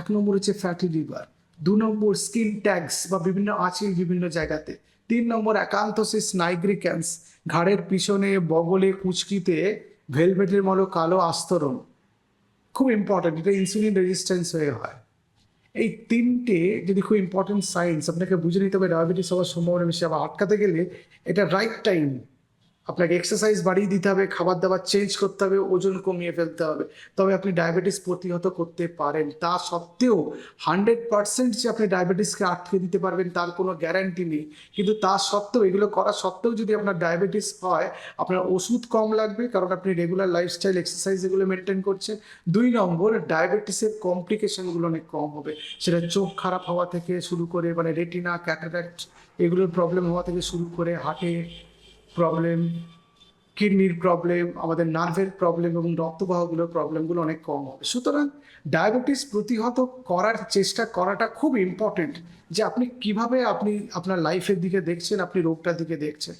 এক নম্বর হচ্ছে fatty liver দু নম্বর স্কিন ট্যাগস বা বিভিন্ন আঁচিল বিভিন্ন জায়গাতে, তিন নম্বর একান্ত একান্তসিস নাইগ্রিক্যান্স ঘাড়ের পিছনে, বগলে, কুচকিতে ভেলভেটের মতো কালো আস্তরণ। খুব ইম্পর্ট্যান্ট এটা ইনসুলিন রেজিস্ট্যান্স হয়ে হয়। এই তিনটে যদি খুব ইম্পর্টেন্ট সাইন্স আপনাকে বুঝে নিতে হবে ডায়াবেটিস হওয়ার সম্ভাবনা বেশি, আবার আটকাতে গেলে এটা রাইট টাইম আপনাকে এক্সারসাইজ বাড়িয়ে দিতে হবে খাবার দাবার চেঞ্জ করতে হবে, ওজন কমিয়ে ফেলতে হবে। তবে আপনি ডায়াবেটিস প্রতিহত করতে পারেন। তা সত্ত্বেও হান্ড্রেড পার্সেন্ট যে আপনি ডায়াবেটিসকে আটকে দিতে পারবেন তার কোনো গ্যারান্টি নেই। কিন্তু তা সত্ত্বেও, এগুলো করা সত্ত্বেও যদি আপনার ডায়াবেটিস হয়, আপনার ওষুধ কম লাগবে কারণ আপনি রেগুলার লাইফস্টাইল এক্সারসাইজ এগুলো মেনটেন করছেন। দুই নম্বর ডায়াবেটিসের কমপ্লিকেশনগুলো অনেক কম হবে। সেটা চোখ খারাপ হওয়া থেকে শুরু করে মানে রেটিনা ক্যাটারাক্ট এগুলোর প্রবলেম হওয়া থেকে শুরু করে হার্টে প্রবলেম কিডনির প্রবলেম আমাদের নার্ভের প্রবলেম এবং রক্তবাহগুলোর প্রবলেমগুলো অনেক কম হবে। সুতরাং ডায়াবেটিস প্রতিহত করার চেষ্টা করাটা খুব ইম্পর্টেন্ট যে আপনি কীভাবে আপনি আপনার লাইফের দিকে দেখছেন, আপনি রোগটার দিকে দেখছেন।